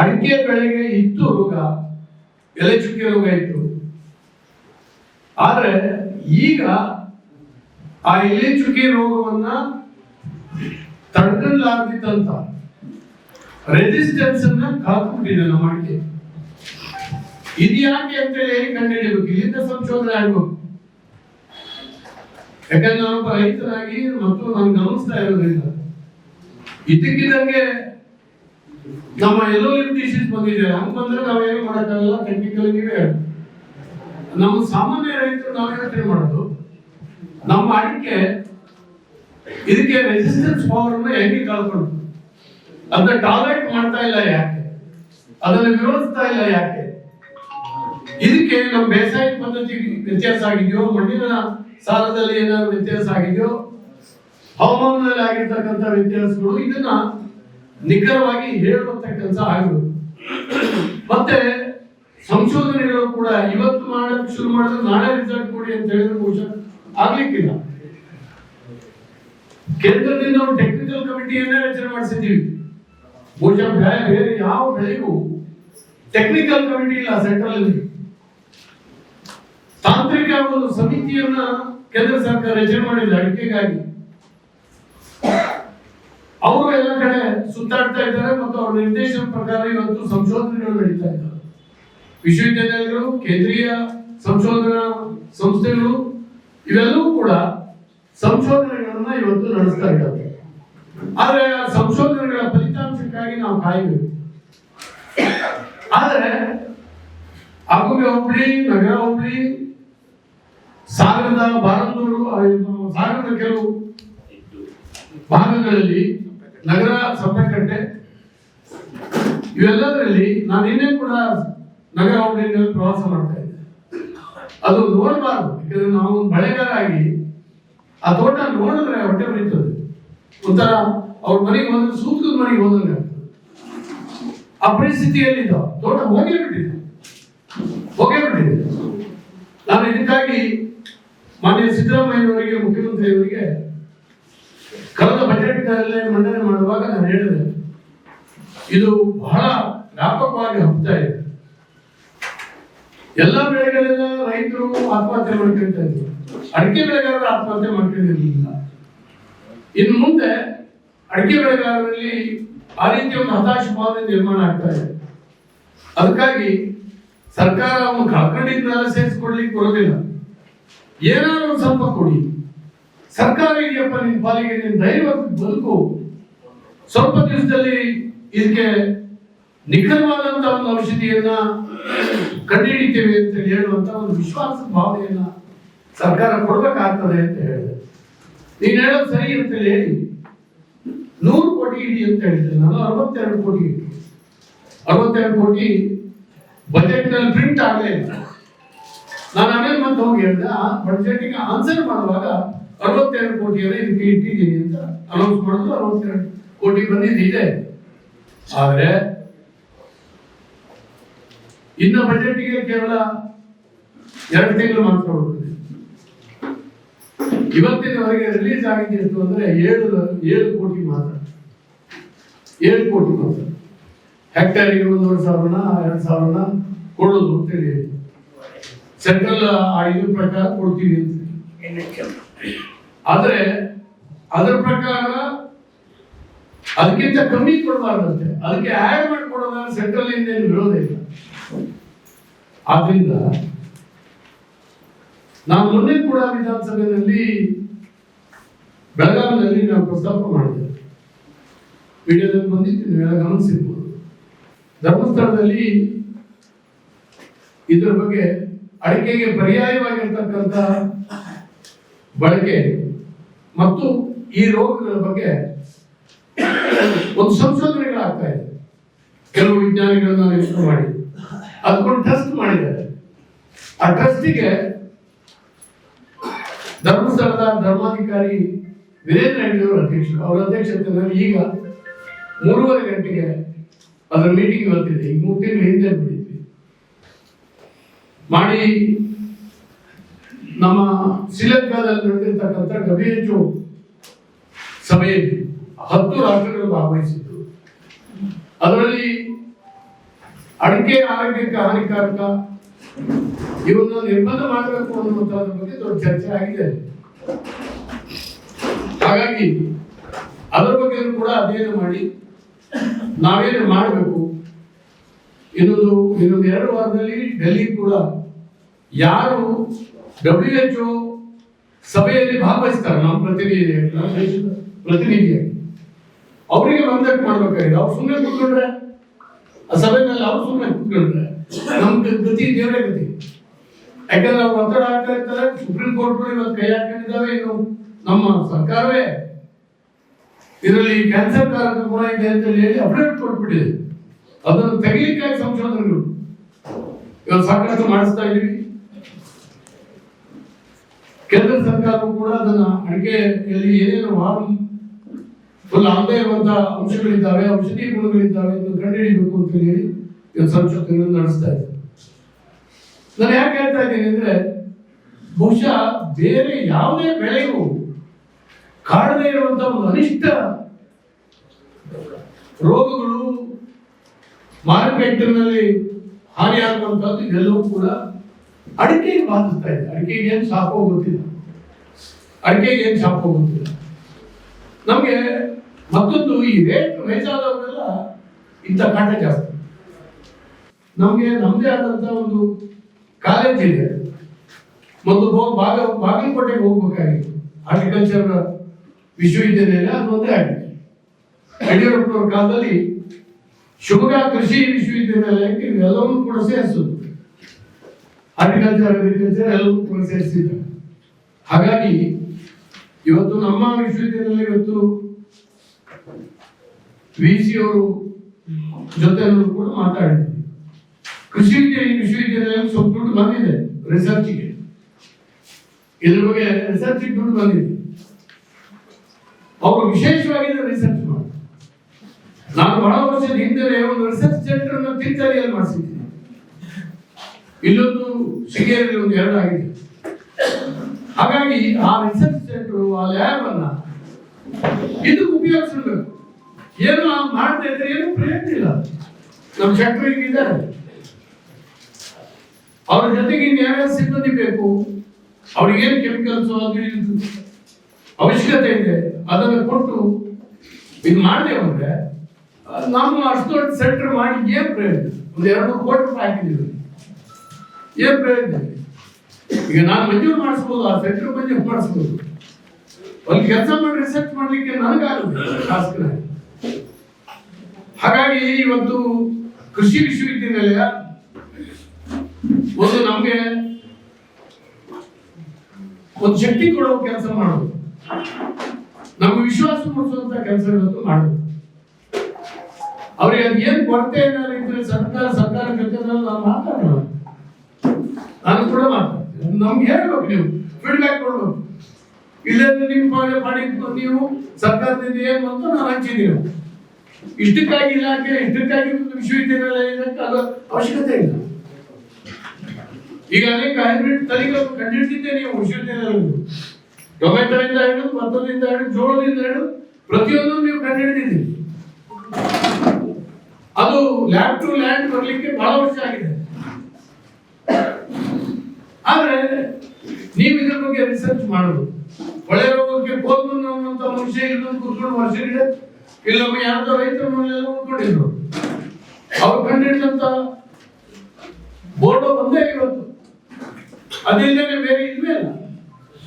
ಅಡಿಕೆ ಬೆಳೆಗೆ ಇತ್ತು ರೋಗ, ಎಲೆ ಚುಕ್ಕೆ ರೋಗ ಇತ್ತು. ಆದ್ರೆ ಈಗ ಆ ಎಲೆ ಚುಕ್ಕೆ ರೋಗವನ್ನ ತಡ್ಕೊಳ್ಳಾಗ್ತಿತ್ತಂತ ರೆಸಿಸ್ಟೆನ್ಸ್ ಅನ್ನ ಕಾದ್ಬಿಟ್ಟಿದೆ ನಮ್ಮ ಅಡಿಕೆ. ಇದು ಯಾಕೆ ಅಂತೇಳಿ ಕಂಡುಹಿಡಿಯಬೇಕು? ಇಲ್ಲಿಂದ ಸಂಶೋಧನೆ ಆಗ್ಬೇಕು ಯಾಕಂದ್ರೆ ನಾನೊಬ್ಬ ರೈತನಾಗಿ ಮತ್ತು ನಾನು ಗಮನಿಸ್ತಾ ಇರೋದ್ರಿಂದ. ಇದ್ದಕ್ಕಿದ್ದಂಗೆ ನಮ್ಮ ಎಲ್ಲೋ ಡಿಸೀಸ್ ಬಂದಿದೆ. ಅಂತಂದ್ರೆ ನಾವೇನು ಮಾಡೋಕ್ಕಾಗಲ್ಲ ಟೆಕ್ನಿಕಲ್ ನೀವೇ. ನಮ್ಮ ಸಾಮಾನ್ಯ ರೈತರು ನಾವೇನು ಮಾಡೋದು? ನಮ್ಮ ಅಡಿಕೆ, ಇದಕ್ಕೆ ರೆಸಿಸ್ಟೆನ್ಸ್ ಪವರ್ ಅನ್ನು ಹೆಂಗೆ ಕಳ್ಕೊಂಡು ಅದನ್ನ ಟಾಲರೇಟ್ ಮಾಡ್ತಾ ಇಲ್ಲ ಯಾಕೆ? ಅದನ್ನ ವಿರೋಧಿಸ್ತಾ ಇಲ್ಲ ಯಾಕೆ? ಇದಕ್ಕೆ ನಮ್ಮ ಬೇಸಾಯ ಪದ್ಧತಿ ವ್ಯತ್ಯಾಸ ಆಗಿದೆಯೋ, ಮಣ್ಣಿನ ಸಾಲದಲ್ಲಿ ಏನಾದ್ರು ವ್ಯತ್ಯಾಸ ಆಗಿದೆಯೋ, ಹವಾಮಾನದಲ್ಲಿ ಆಗಿರ್ತಕ್ಕಂಥ ವ್ಯತ್ಯಾಸಗಳು, ಇದನ್ನ ನಿಖರವಾಗಿ ಹೇಳುವಂತ ಕೆಲಸ ಆಗಬೇಕು ಮತ್ತೆ ಸಂಶೋಧನೆಗಳು ಕೂಡ ಇವತ್ತು ಮಾಡಕ್ ಶುರು ಮಾಡಿದ್ರೆ ನಾಳೆ ರಿಸಲ್ಟ್ ಕೊಡಿ ಅಂತ ಹೇಳಿದ್ರೆ ಬಹುಶಃ ಆಗ್ಲಿಕ್ಕಿಲ್ಲ. ಕೇಂದ್ರದಿಂದ ನಾವು ಟೆಕ್ನಿಕಲ್ ಕಮಿಟಿಯನ್ನೇ ರಚನೆ ಮಾಡಿಸಿದ್ದೀವಿ. ಬಹುಶಃ ಬೇರೆ ಯಾವ ಬೆಳೆಗೂ ಟೆಕ್ನಿಕಲ್ ಕಮಿಟಿ ಇಲ್ಲ ಸೆಂಟ್ರಲ್ ಅಲ್ಲಿ. ತಾಂತ್ರಿಕ ಒಂದು ಸಮಿತಿಯನ್ನ ಕೇಂದ್ರ ಸರ್ಕಾರ ರಚನೆ ಮಾಡಿದೆ ಅಡಿಕೆಗಾಗಿ. ಅವರು ಎಲ್ಲ ಕಡೆ ಸುತ್ತಾಡ್ತಾ ಇದ್ದಾರೆ ಮತ್ತು ಅವರ ನಿರ್ದೇಶನ ಪ್ರಕಾರ ಇವತ್ತು ಸಂಶೋಧನೆಗಳು ನಡೀತಾ ಇದ್ದಾರೆ ವಿಶ್ವವಿದ್ಯಾಲಯಗಳು, ಕೇಂದ್ರೀಯ ಸಂಶೋಧನಾ ಸಂಸ್ಥೆಗಳು, ಇವೆಲ್ಲವೂ ಕೂಡ ಸಂಶೋಧನೆಗಳನ್ನ ಇವತ್ತು ನಡೆಸ್ತಾ ಇದ್ದಾವೆ. ಆದ್ರೆ ಆ ಸಂಶೋಧನೆಗಳ ಫಲಿತಾಂಶಕ್ಕಾಗಿ ನಾವು ಕಾಯಬೇಕು. ಆದರೆ ಆಗುಂಬೆ ಹೋಬಳಿ, ನಗರ ಹೋಬಳಿ, ಸಾಗರದ ಬಾರಂದೂರು ಸಾಗರದ ಕೆಲವು ಭಾಗಗಳಲ್ಲಿ ನಗರ ಸಪ್ಪೆಕಟ್ಟೆ ಇವೆಲ್ಲದರಲ್ಲಿ ನಾನು ಇನ್ನೇ ಕೂಡ ನಗರ ಹೋಬಳಿನಲ್ಲಿ ಪ್ರವಾಸ ಮಾಡ್ತಾ ಇದ್ದೆ. ಅದು ನೋಡಬಾರ್ದು, ಯಾಕಂದ್ರೆ ನಾವು ಬಳೆಗಾರ ಆಗಿ ಆ ತೋಟ ನೋಡಿದ್ರೆ ಹೊಟ್ಟೆ ಬರೀತದೆ ಒಂಥರ ಅವ್ರ ಮನೆಗೆ ಹೋದ್ರೆ ಸೂತ್ರದ ಮನೆಗೆ ಹೋದಂಗೆ ಆ ಪರಿಸ್ಥಿತಿಯಲ್ಲಿ ತೋಟ ಹೋಗೇ ಬಿಟ್ಟಿದೆ ಹೋಗೇ ಬಿಟ್ಟಿದೆ ನಾನು ಇದಕ್ಕಾಗಿ ಮಾನ್ಯ ಸಿದ್ದರಾಮಯ್ಯವರಿಗೆ ಮುಖ್ಯಮಂತ್ರಿಯವರಿಗೆ ಕಳೆದ ಬಜೆಟ್ ಮಂಡನೆ ಮಾಡುವಾಗ ನಾನು ಹೇಳಿದೆ, ಇದು ಬಹಳ ವ್ಯಾಪಕವಾಗಿ ಹಬ್ತಾ ಇದೆ. ಎಲ್ಲ ಬೆಳೆಗಳೆಲ್ಲ ರೈತರು ಆತ್ಮಹತ್ಯೆ ಮಾಡ್ಕೊಳ್ತಾ ಇದ್ರು. ಅಡಿಕೆ ಬೆಳೆಗಾರರು ಆತ್ಮಹತ್ಯೆ ಮಾಡ್ಕೊಂಡಿರ್ಲಿಲ್ಲ. ಇನ್ನು ಮುಂದೆ ಅಡಿಕೆ ಬೆಳೆಗಾರರಲ್ಲಿ ಆ ರೀತಿಯ ಒಂದು ಹತಾಶ ಭಾವನೆ ನಿರ್ಮಾಣ ಆಗ್ತಾ ಇದೆ. ಅದಕ್ಕಾಗಿ ಸರ್ಕಾರ ಅವನು ಕಳ್ಕೊಂಡಿದ್ದನ್ನೆಲ್ಲ ಸೇರಿಸ್ಕೊಡ್ಲಿಕ್ಕೆ ಬರೋದಿಲ್ಲ. ಏನಾದ್ರು ಸ್ವಲ್ಪ ಕೊಡಿ. ಸರ್ಕಾರ ಇದೆಯಪ್ಪ ನಿನ್ ಪಾಲಿಗೆ ನಿನ್ ಧೈರ್ಯವಾಗಿ ಬದುಕು. ಸ್ವಲ್ಪ ದಿವಸದಲ್ಲಿ ಇದಕ್ಕೆ ನಿಖರವಾದಂತ ಒಂದು ಔಷಧಿಯನ್ನ ಕಂಡುಹಿಡಿತೇವೆ ಅಂತ ಹೇಳುವಂತ ಒಂದು ವಿಶ್ವಾಸದ ಭಾವನೆಯನ್ನ ಸರ್ಕಾರ ಕೊಡ್ಬೇಕಾಗ್ತದೆ ಅಂತ ಹೇಳಿದೆ. ನೀನ್ ಹೇಳೋದು ಸರಿ ಅಂತ ಹೇಳಿ ನೂರು ಕೋಟಿ ಇಡಿ ಅಂತ ಹೇಳಿದ್ರೆ. ನಾನು ಅರವತ್ತೆರಡು ಕೋಟಿ ಇಟ್ಟು. ಅರವತ್ತೆರಡು ಕೋಟಿ ಬಜೆಟ್ನಲ್ಲಿ ಪ್ರಿಂಟ್ ಆಗಲೇ ಇಲ್ಲ. ನಾನು ಆಮೇಲೆ ಮತ್ತೆ ಹೋಗಿ ಹೇಳಿದೆ, ಆ ಬಜೆಟ್ಗೆ ಆನ್ಸರ್ ಮಾಡುವಾಗ ಅರವತ್ತೆರಡು ಕೋಟಿಯನ್ನು ಇದಕ್ಕೆ ಇಟ್ಟಿದ್ದೀನಿ ಅಂತ ಅನೌನ್ಸ್ ಮಾಡಿದ್ರು ಅರವತ್ತೆರಡು ಕೋಟಿ ಬಂದಿದ್ದಿದೆ ಆದ್ರೆ ಇನ್ನು ಬಜೆಟ್ಗೆ ಕೇವಲ ಎರಡು ತಿಂಗಳು ಮಾತ್ರ ಹೋಗ್ತದೆ ಇವತ್ತಿನವರೆಗೆ ರಿಲೀಸ್ ಆಗಿದೆ ಎಷ್ಟು ಅಂದ್ರೆ ಏಳು ಏಳು ಕೋಟಿ ಮಾತ್ರ. ಏಳು ಕೋಟಿ ಮಾತ್ರ. ಹೆಕ್ಟೇರಿಗೆ ಒಂದೂವರೆ ಸಾವಿರನ, ಎರಡು ಸಾವಿರನ ಕೊಡೋದು ಅಂತ ಹೇಳಿ ಸೆಂಟ್ರಲ್ ಆ ಇದ್ರ ಪ್ರಕಾರ ಕೊಡ್ತೀವಿ ಅಂತ. ಆದ್ರೆ ಅದರ ಪ್ರಕಾರ ಅದಕ್ಕಿಂತ ಕಮ್ಮಿ ಕೊಡಬಾರ್ದಂತೆ. ಅದಕ್ಕೆ ಆಡ್ ಮಾಡಿ ಕೊಡೋದಾದ್ರೆ ಸೆಂಟ್ರಲ್ ಇಂದ ಏನು ವಿರೋಧ ಇಲ್ಲ. ಆದ್ರಿಂದ ನಾನು ಮೊನ್ನೆ ಕೂಡ ವಿಧಾನಸಭೆಯಲ್ಲಿ ಬೆಳಗಾವಿನಲ್ಲಿ ನಾವು ಪ್ರಸ್ತಾಪ ಮಾಡಿದೆ ವಿಡಿಯೋದಲ್ಲಿ ಬಂದಿದ್ದೀನಿ ನೀವೆಲ್ಲ ಗಮನಿಸಿರ್ಬೋದು. ಧರ್ಮಸ್ಥಳದಲ್ಲಿ ಇದರ ಬಗ್ಗೆ ಅಡಿಕೆಗೆ ಪರ್ಯಾಯವಾಗಿರ್ತಕ್ಕಂಥ ಬಳಕೆ ಮತ್ತು ಈ ರೋಗಗಳ ಬಗ್ಗೆ ಒಂದು ಸಂಶೋಧನೆಗಳಾಗ್ತಾ ಇದೆ. ಕೆಲವು ವಿಜ್ಞಾನಿಗಳನ್ನ ಯೋಚನೆ ಮಾಡಿ. ಅದಕ್ಕೊಂದು ಟೆಸ್ಟ್ ಮಾಡಿದ್ದಾರೆ. ಆ ಟೆಸ್ಟಿಗೆ ಧರ್ಮಸ್ಥಳದ ಧರ್ಮಾಧಿಕಾರಿ ವೀರೇಂದ್ರ ಹೆಗ್ಡೆ ಅವರು ಅಧ್ಯಕ್ಷರು, ಅವರ ಅಧ್ಯಕ್ಷತೆಯಲ್ಲಿ ಈಗ ಮೂರುವರೆ ಗಂಟೆಗೆ ಅದರ ಮೀಟಿಂಗ್ ಇವತ್ತಿದೆ. ಈಗ ಮೂರು ತಿಂಗಳು ಹಿಂದೆ ಮಾಡಿ ನಮ್ಮ ಶ್ರೀಲಂಕಾದಲ್ಲಿ ನಡೆದಿರ್ತಕ್ಕಂಥ ಡಬ್ಲ್ಯೂ ಸಭೆಯಲ್ಲಿ ಹತ್ತು ರಾಷ್ಟ್ರಗಳು ಭಾಗವಹಿಸಿದ್ದು. ಅದರಲ್ಲಿ ಅಡಿಕೆ ಆರೋಗ್ಯಕ್ಕೆ ಹಾನಿಕಾರಕ ಇವನ್ನ ನಿರ್ಬಂಧ ಮಾಡಬೇಕು ಅನ್ನುವಂಥದ್ರ ಬಗ್ಗೆ ದೊಡ್ಡ ಚರ್ಚೆ ಆಗಿದೆ. ಹಾಗಾಗಿ ಅದರ ಬಗ್ಗೆ ಕೂಡ ಅಧ್ಯಯನ ಮಾಡಿ ನಾವೇನು ಮಾಡಬೇಕು? ಇನ್ನೊಂದು ಇನ್ನೊಂದು ಎರಡು ವಾರದಲ್ಲಿ ಡೆಲ್ಲಿ ಕೂಡ ಯಾರು ಡಬ್ಲ್ಯೂ ಎಚ್ ಸಭೆಯಲ್ಲಿ ಭಾಗವಹಿಸ್ತಾರೆ ನಮ್ಮ ಪ್ರತಿನಿಧಿ ನಮ್ಮ ಪ್ರತಿನಿಧಿಯಾಗಿ ಅವರಿಗೆ ಮಂದಕ್ಕೆ ಮಾಡ್ಬೇಕಾಗಿದೆ. ಅವ್ರು ಸುಮ್ಮನೆ ಕುತ್ಕೊಂಡ್ರೆ, ಆ ಸಭೆಯಲ್ಲಿ ಅವ್ರು ಸುಮ್ಮನೆ ಕುತ್ಕೊಂಡ್ರೆ ನಮ್ ಗತಿ, ದೇವರೇ ಗತಿ. ಯಾಕಂದ್ರೆ ಅವ್ರು ಒತ್ತಡ ಆಗ್ತಾ ಇರ್ತಾರೆ, ಸುಪ್ರೀಂ ಕೋರ್ಟ್ ಇವತ್ತು ಕೈ ಹಾಕೊಂಡಿದ್ದಾವೆ. ಇನ್ನು ನಮ್ಮ ಸರ್ಕಾರವೇ. ಇದರಲ್ಲಿ ಕ್ಯಾನ್ಸರ್ ಕಾರಕ ಗುಣ ಇದೆ ಅಂತ ಹೇಳಿ ಅಪ್ಡೇಟ್ ಕೊಟ್ಬಿಟ್ಟಿದೆ. ಅದನ್ನು ತೆಗಿಲಿಕ್ಕಾಗಿ ಸಂಶೋಧನೆಗಳು. ಇವತ್ತು ಸಾಕಷ್ಟು ಮಾಡಿಸ್ತಾ ಇದೀವಿ ಕೇಂದ್ರ ಸರ್ಕಾರವು ಕೂಡ ಅದನ್ನ ಅಡಿಕೆಯಲ್ಲಿ ಏನೇನು ಹಾರ್ಮ್ ಫುಲ್ ಆಗದೇ ಇರುವಂತಹ ಅಂಶಗಳಿದ್ದಾವೆ ಔಷಧಿ ಗುಣಗಳಿದ್ದಾವೆ ಅಂತ ಕಂಡುಹಿಡಿಬೇಕು ಅಂತ ಹೇಳಿ ಇವತ್ತು ನಡೆಸ್ತಾ ಇದೆ. ನಾನು ಯಾಕೆ ಹೇಳ್ತಾ ಇದ್ದೀನಿ ಅಂದ್ರೆ, ಬಹುಶಃ ಬೇರೆ ಯಾವುದೇ ಬೆಳೆಗೂ ಕಾಡದೇ ಇರುವಂತಹ ಒಂದು ಅನಿಷ್ಟ ರೋಗಗಳು ಮಾರ್ಕೆಟ್ನಲ್ಲಿ ಹಾನಿಯಾಗುವಂತಹದ್ದು ಇದೆಲ್ಲವೂ ಕೂಡ ಅಡಿಕೆಗೆ ಬಾಧಿಸ್ತಾ ಇದೆ. ಅಡಿಕೆಗೆ ಏನು ಶಾಪ ಗೊತ್ತಿಲ್ಲ. ಅಡಿಕೆಗೆ ಏನು ಶಾಪ ಗೊತ್ತಿಲ್ಲ. ನಮಗೆ ಮತ್ತೊಂದು ಈ ರೇಟ್ ರೈಸ್ ಆದವರೆಲ್ಲ ಇಂಥ ಕಾಟ ಜಾಸ್ತಿ. ನಮಗೆ ನಮ್ಮದೇ ಆದಂತ ಒಂದು ಕಾಲೇಜ್ ಇದೆ. ಮೊದಲು ಹೋಗಿ ಬಾಗ ಬಾಗಲಕೋಟೆಗೆ ಹೋಗ್ಬೇಕಾಗಿತ್ತು ಹಾರ್ಟಿಕಲ್ಚರ್ ವಿಶ್ವವಿದ್ಯಾಲಯ ಅದು ಒಂದೇ ಆಗಿದೆ. ಯಡಿಯೂರಪ್ಪನವ್ರ ಕಾಲದಲ್ಲಿ ಶಿವಮೊಗ್ಗ ಕೃಷಿ ವಿಶ್ವವಿದ್ಯಾನಿಲಯಕ್ಕೆ ಇವೆಲ್ಲವನ್ನೂ ಕೂಡ ಸೇರಿಸೋದು. ಹಾರ್ಟಿಕಲ್ಚರ್ ಅಗ್ರಿಕಲ್ಚರ್ ಎಲ್ಲವೂ ಕೂಡ ಹಾಗಾಗಿ ಇವತ್ತು ನಮ್ಮ ವಿಶ್ವವಿದ್ಯಾಲಯದಲ್ಲಿ ಇವತ್ತು ವಿ ಸಿ ಅವರು ಜೊತೆ ಕೂಡ ಮಾತಾಡಿದ್ವಿ ಕೃಷಿ ವಿಶ್ವವಿದ್ಯಾಲಯ ಸ್ವಲ್ಪ ದುಡ್ಡು ಬಂದಿದೆ ರಿಸರ್ಚ್ಗೆ ಇದ್ರ ಬಗ್ಗೆ ರಿಸರ್ಚ್ ದುಡ್ಡು ಬಂದಿದೆ. ಅವರು ವಿಶೇಷವಾಗಿ ರಿಸರ್ಚ್ ಮಾಡಿ ನಾನು ಬಹಳ ವರ್ಷದ ಹಿಂದೆ ಒಂದು ರಿಸರ್ಚ್ ಸೆಂಟರ್ ಅನ್ನು ತಿಂತಳಿಯಲ್ಲಿ ಮಾಡಿಸಿದ್ದೀನಿ. ಇಲ್ಲೊಂದು ಸಿಗೇರಿ ಒಂದು ಎರಡು ಹಾಗಾಗಿ ಆ ರಿಸರ್ಚ್ ಸೆಂಟರ್ ಆ ಲ್ಯಾಬ್ ಅನ್ನ ಇದಕ್ಕೆ ಉಪಯೋಗಿಸಬೇಕು ಏನು ನಾವು ಮಾಡದೇ ಇದ್ರೆ ಏನು ಪ್ರಯತ್ನ ಇಲ್ಲ. ನಮ್ಮ ಶೆಟ್ರಿಗೆ ಇದ್ದಾರೆ. ಅವ್ರ ಜೊತೆಗೆ ಇನ್ಯಾವ್ಯಾವ ಸಿಬ್ಬಂದಿ ಬೇಕು? ಅವ್ರಿಗೇನು ಕೆಮಿಕಲ್ಸ್ ಅದು ಇದು ಅವಶ್ಯಕತೆ ಇದೆ, ಅದನ್ನು ಕೊಟ್ಟು ಇದು ಮಾಡದೆ ಅಂದ್ರೆ ನಾವು ಅಷ್ಟು ದೊಡ್ಡ ಸೆಂಟರ್ ಮಾಡಿ ಏನು ಪ್ರಯೋಜನ? ಒಂದು ಎರಡು ಕೋಟಿ ಹಾಕಿದ್ದೀವಿ. ಏನ್ ಪ್ರಯೋಜನ ಈಗ ನಾನು ಮಂಜೂರು ಮಾಡಿಸ್ಬೋದು, ಆ ಸೆಂಟರ್ ಮಂಜೂರು ಮಾಡಿಸ್ಬೋದು. ಅಲ್ಲಿ ಕೆಲಸ ಮಾಡಿ ರಿಸರ್ಚ್ ಮಾಡ್ಲಿಕ್ಕೆ ನನಗಾಗುತ್ತೆ ಶಾಸಕರ. ಹಾಗಾಗಿ ಇವತ್ತು ಕೃಷಿ ವಿಶ್ವವಿದ್ಯಾನಿಲಯ ಒಂದು ನಮಗೆ ಒಂದು ಶಕ್ತಿ ಕೊಡುವ ಕೆಲಸ ಮಾಡೋದು. ನಮ್ಗೆ ವಿಶ್ವಾಸ ಮೂಡಿಸುವಂತ ಕೆಲಸಗಳನ್ನು ಮಾಡೋದು. ಅವ್ರಿಗೆ ಅದು ಏನ್ ಕೊರತೆ ಏನಾದ್ರು ಇದ್ರೆ ಸರ್ಕಾರ ಸರ್ಕಾರ ಕೆಲಸದಲ್ಲಿ ನಾನು ಮಾತಾಡೋಣ ನಾನು ಕೂಡ ಮಾತಾಡ್ತೀನಿ ನಮ್ಗೆ ಹೇಳ್ಬೇಕು ನೀವು ಫೀಡ್ಬ್ಯಾಕ್ ಕೊಡ್ಬೇಕು. ಇಲ್ಲದ್ರೆ ನಿಮ್ಮ ಮಾಡಿ ನೀವು ಸರ್ಕಾರದಿಂದ ಏನು ಅಂತ ನಾನು ಹಂಚಿದ್ದೀನಿ. ಇಷ್ಟಕ್ಕಾಗಿ ಇಲಾಖೆ ಇಷ್ಟಕ್ಕಾಗಿ ವಿಶ್ವವಿದ್ಯಾನಿಲಯ ಇದಕ್ಕೆ ಅದು ಅವಶ್ಯಕತೆ ಇಲ್ಲ. ಈಗ ಅನೇಕ ಹೈಬ್ರಿಡ್ ತಳಿಗಳು ಕಂಡಿಡ್ತಿದ್ದೆ ನೀವು ವಿಶ್ವವಿದ್ಯಾನಿಲಯಗಳು ಟೊಮೆಟೋದಿಂದ ಹಿಡಿದು, ಭತ್ತದಿಂದ ಹಿಡಿದು, ಜೋಳದಿಂದ ಹಿಡಿದು ಪ್ರತಿಯೊಂದು ನೀವು ಕಂಡುಹಿಡಿದಿದ್ದೀರಿ. ಅದು ಲ್ಯಾಂಡ್ ಟು ಲ್ಯಾಂಡ್ ಬರಲಿಕ್ಕೆ ಬಹಳ ವರ್ಷ ಆಗಿದೆ. ಆದ್ರೆ ನೀವು ಇದ್ರ ಬಗ್ಗೆ ರಿಸರ್ಚ್ ಮಾಡುದು. ಒಳ್ಳೆ ರೋಗಕ್ಕೆ ಕೋಲ್ಮನ್ ಅನ್ನುವಂತ ಮನುಷ್ಯ ಇಲ್ಲೊಂದು ಕೂತ್ಕೊಂಡು ವರ್ಷ ಇಲ್ಲೊಮ್ಮೆ ಯಾರ್ದೋ ರೈತರ ಮನೆಯೆಲ್ಲ ಉಳ್ಕೊಂಡಿದ್ರು. ಅವ್ರು ಕಂಡಿಡಿದಂತ ಬೋರ್ಡ್ ಒಂದೇ ಇವತ್ತು. ಅದಿಲ್ಲದೆ ಬೇರೆ ಇಲ್ವೇ ಇಲ್ಲ.